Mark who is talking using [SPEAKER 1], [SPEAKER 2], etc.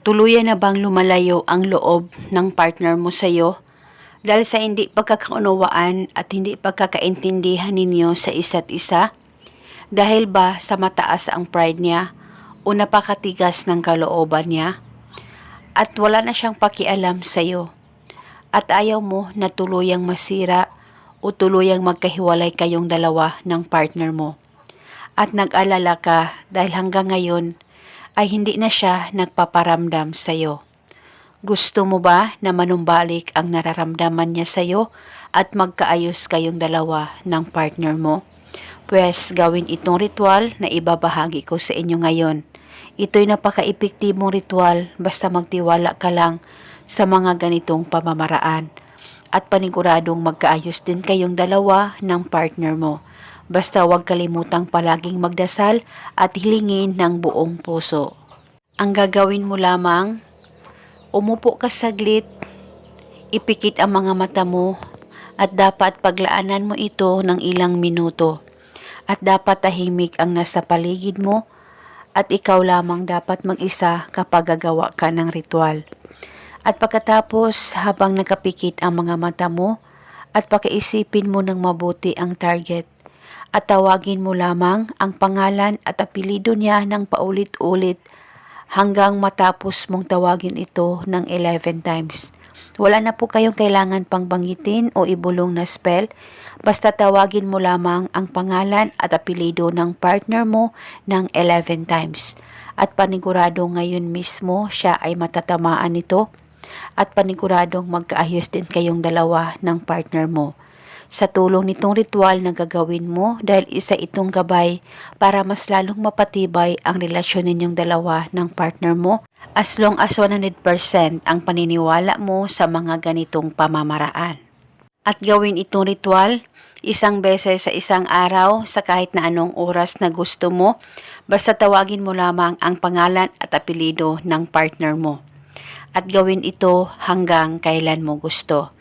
[SPEAKER 1] Tuluyan na bang lumalayo ang loob ng partner mo sa iyo? Dahil sa hindi pagkakaunawaan at hindi pagkakaintindihan ninyo sa isa't isa? Dahil ba sa mataas ang pride niya o napakatigas ng kalooban niya? At wala na siyang pakialam sa iyo? At ayaw mo na tuluyang masira o tuluyang magkahiwalay kayong dalawa ng partner mo? At nag-alala ka dahil hanggang ngayon ay hindi na siya nagpaparamdam sa iyo. Gusto mo ba na manumbalik ang nararamdaman niya sa iyo at magkaayos kayong dalawa ng partner mo? Pwes gawin itong ritual na ibabahagi ko sa inyo ngayon. Ito'y napaka-epektibong ritual basta magtiwala ka lang sa mga ganitong pamamaraan at paniguradong magkaayos din kayong dalawa ng partner mo. Basta huwag kalimutang palaging magdasal at hilingin ng buong puso. Ang gagawin mo lamang, umupo ka saglit, ipikit ang mga mata mo at dapat paglaanan mo ito ng ilang minuto. At dapat tahimik ang nasa paligid mo at ikaw lamang dapat mag-isa kapag gagawa ka ng ritual. At pagkatapos habang nakapikit ang mga mata mo at pakiisipin mo ng mabuti ang target at tawagin mo lamang ang pangalan at apelido niya ng paulit-ulit hanggang matapos mong tawagin ito ng 11 times. Wala na po kayong kailangan pang banggitin o ibulong na spell, basta tawagin mo lamang ang pangalan at apelido ng partner mo ng 11 times. At panigurado ngayon mismo siya ay matatamaan nito at paniguradong magkaayos din kayong dalawa ng partner mo sa tulong nitong ritual na gagawin mo dahil isa itong gabay para mas lalong mapatibay ang relasyon ninyong dalawa ng partner mo as long as 100% ang paniniwala mo sa mga ganitong pamamaraan. At gawin itong ritual isang beses sa isang araw sa kahit na anong oras na gusto mo basta tawagin mo lamang ang pangalan at apelido ng partner mo. At gawin ito hanggang kailan mo gusto.